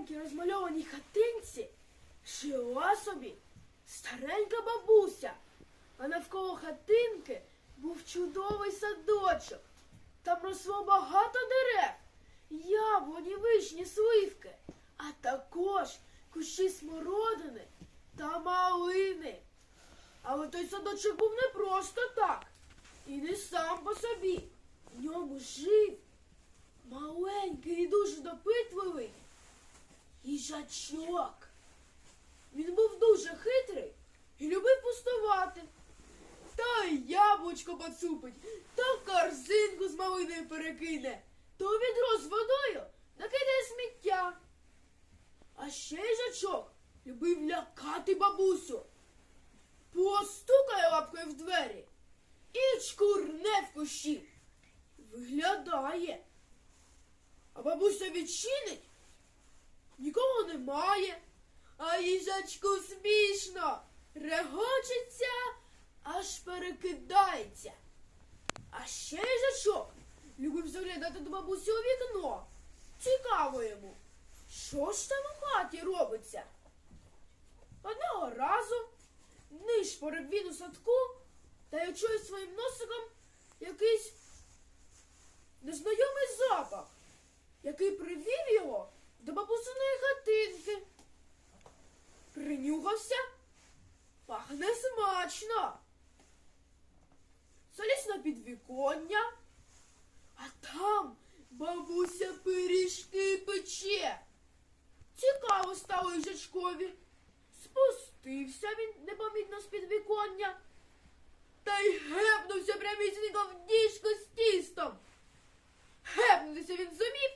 маленькій розмальованій хатинці жила собі старенька бабуся, а навколо хатинки був чудовий садочок. Там росло багато дерев, яблуні, вишні, сливки, а також кущі смородини та малини. Але той садочок був не просто так і не сам по собі. В ньому жив. Їжачок. Він був дуже хитрий і любив пустувати. Й яблучко поцупить, то корзинку з малиною перекине, то відро з водою накидає сміття. А ще їжачок любив лякати бабусю. Постукає лапкою в двері і чкурне в кущі. Виглядає. А бабуся відчинить, нікого немає. А їжачку смішно, регочеться, аж перекидається. А ще їжачок любив заглядати до бабусі у вікно. Цікаво йому, що ж там у хаті робиться. Одного разу нишпорив він у садку та й чує своїм носиком якийсь незнайомий запах, який привів його бабусиної хатинки. Принюхався, пахне смачно. Заліз на підвіконня, а там бабуся пиріжки пече. Цікаво стало їжачкові. Спустився він непомітно з підвіконня та й гепнувся прямісінько в діжку з тістом. Гепнутися він зумів,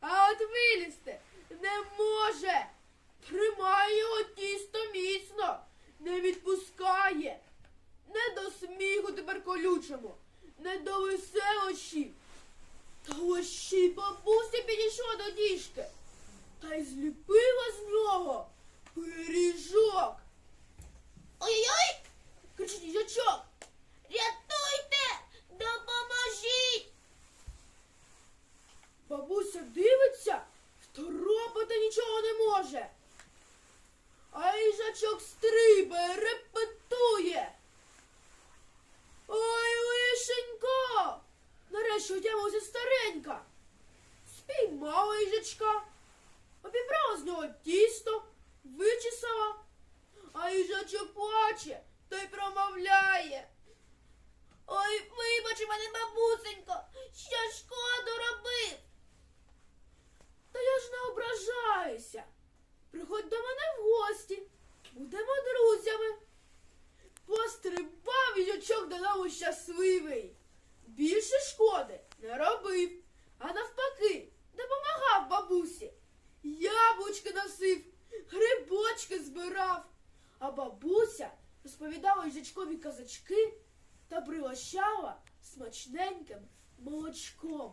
а от вилізти не може. Тримає його тісто міцно, не відпускає. Не до сміху тепер колючому, не до веселощі. Та ось ще й бабуся підійшла до діжки та й зліпила з нього пиріжок. Ой-ой! кричить їжачок. Рятуйте! Допоможіть! Бабуся дивиться, второпати нічого не може. А їжачок стрибає, репетує. Ой, лишенько! Нарешті отямилася старенька. Спіймала їжачка, обібрала з нього тісто, вичесала, а їжачок плаче та й промовляє. Ой, вибач мене, бабусенько, що шкоду робив. Та я ж не ображаюся. Приходь до мене в гості, будемо друзями. Пострибав їжачок додому щасливий. Більше шкоди не робив, а навпаки, бабусі. Яблучки носив, грибочки збирав. А бабуся розповідала їжачкові казачки та пригощала смачненьким молочком.